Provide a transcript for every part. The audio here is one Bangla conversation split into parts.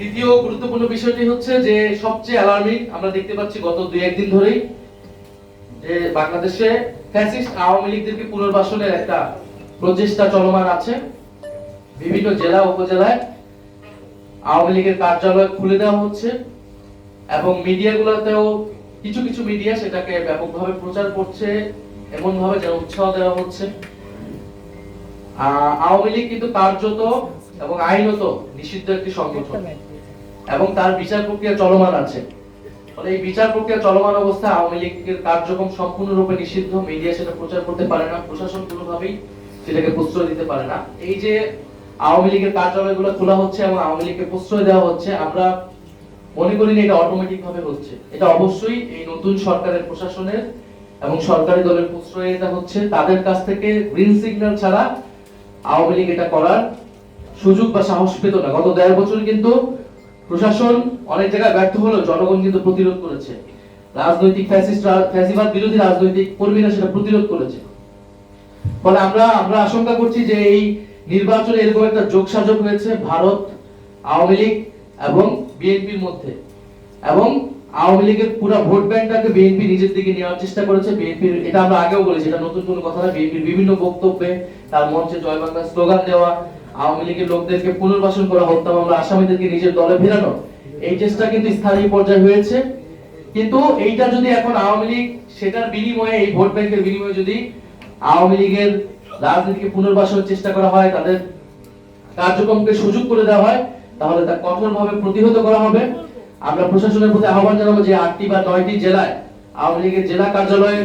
তৃতীয় গুরুত্বপূর্ণ বিষয়টি হচ্ছে যে সবচেয়ে অ্যালার্মিং আমরা দেখতে পাচ্ছি গত দুই, একদিন ধরেই যে বাংলাদেশে ফ্যাসিস্ট আওয়ামী লীগদেরকে পুনর্বাসনের একটা প্রচেষ্টা চলমান আছে। বিভিন্ন জেলা, উপজেলায় আওয়ামী লীগের কার্যালয় খুলে দেওয়া হচ্ছে এবং মিডিয়াগুলোতেও কিছু কিছু মিডিয়া সেটাকে ব্যাপকভাবে প্রচার করছে এমন ভাবে যেন উৎসাহ দেওয়া হচ্ছে। আওয়ামী লীগ কিন্তু কার্যত এবং আইনত নিষিদ্ধ একটি সংগঠন। এবং তার বিচার প্রক্রিয়া চলমান আছে। ফলে এই বিচার প্রক্রিয়া চলমান অবস্থায় আওয়ামী লীগের কার্যক্রম সম্পূর্ণরূপে নিষিদ্ধ। মিডিয়া সেটা প্রচার করতে পারে না, প্রশাসন কোনোভাবেই সেটাকে প্রশ্রয় দিতে পারে না। এই যে আওয়ামী লীগের কার্যালয়গুলো খোলা হচ্ছে এবং আওয়ামী লীগকে প্রশ্রয় দেওয়া হচ্ছে, আমরা মনে করি না এটা অটোমেটিক ভাবে হচ্ছে। এটা অবশ্যই এই নতুন সরকারের প্রশাসনের এবং সরকারি দলের প্রশ্রয় এটা হচ্ছে। তাদের কাছ থেকে গ্রিন সিগন্যাল ছাড়া আওয়ামী লীগ এটা করার সুযোগ বা সাহস পেত না। গত দেড় বছর কিন্তু প্রশাসন অনেক জায়গায় ব্যর্থ হলেও জনগণ কিন্তু প্রতিরোধ করেছে। রাজনৈতিক ফ্যাসিবাদ বিরোধী রাজনৈতিক কর্মীরা সেটা প্রতিরোধ করেছে। ফলে আমরা আমরা আশঙ্কা করছি যে এই নির্বাচনে এরকম একটা যোগসাজগ হয়েছে ভারত, আওয়ামী লীগ এবং বিএনপির মধ্যে। এবং আওয়ামী লীগের পুরো ভোট ব্যাংকটাকে বিএনপি নিজের দিকে নেওয়ার চেষ্টা করেছে। বিএনপির, এটা আমরা আগেও বলেছি, এটা নতুন কোনো কথা না। বিএনপির বিভিন্ন বক্তব্যে তার মঞ্চে জয় বাংলা স্লোগান দেওয়া আওয়ামী লীগের লোকদেরকে পুনর্বাসন করা, হত্যা মামলা, আসামিদেরকে নিজের দলে ফেরানো, এই চেষ্টা কিন্তু স্থায়ী পর্যায়ে হয়েছে। কিন্তু এইটা যদি এখন আওয়ামী লীগ, সেটার বিনিময়ে, এই ভোট ব্যাংকের বিনিময়ে যদি আওয়ামী লীগের রাজনীতিকে পুনর্বাসনের চেষ্টা করা হয়, তাদের কার্যক্রমকে সুযোগ করে দেওয়া হয়, তাহলে তা কঠোরভাবে প্রতিহত করা হবে। আমরা প্রশাসনের প্রতি আহ্বান জানাব যে আটটি বা নয়টি জেলায় আওয়ামী লীগের জেলা কার্যালয়ে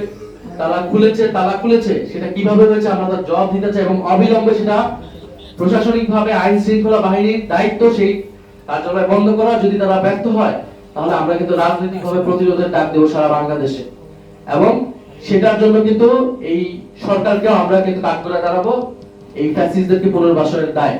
তালা খুলেছে তালা খুলেছে। সেটা কীভাবে হয়েছে আমরা তার জবাব দিতে চাই এবং অবিলম্বে সেটা প্রশাসনিক ভাবে আইন শৃঙ্খলা বাহিনীর দায়িত্ব সেই কার্যালয় বন্ধ করা, যদি তারা ব্যর্থ হয়, তাহলে আমরা কিন্তু রাজনৈতিক ভাবে প্রতিরোধের ডাক দেবো সারা বাংলাদেশে। এবং সেটার জন্য কিন্তু এই সরকারকেও আমরা কিন্তু কাজ করে দাঁড়াবো, এই ফ্যাসিস্টদেরকে পুনর্বাসনের দায়।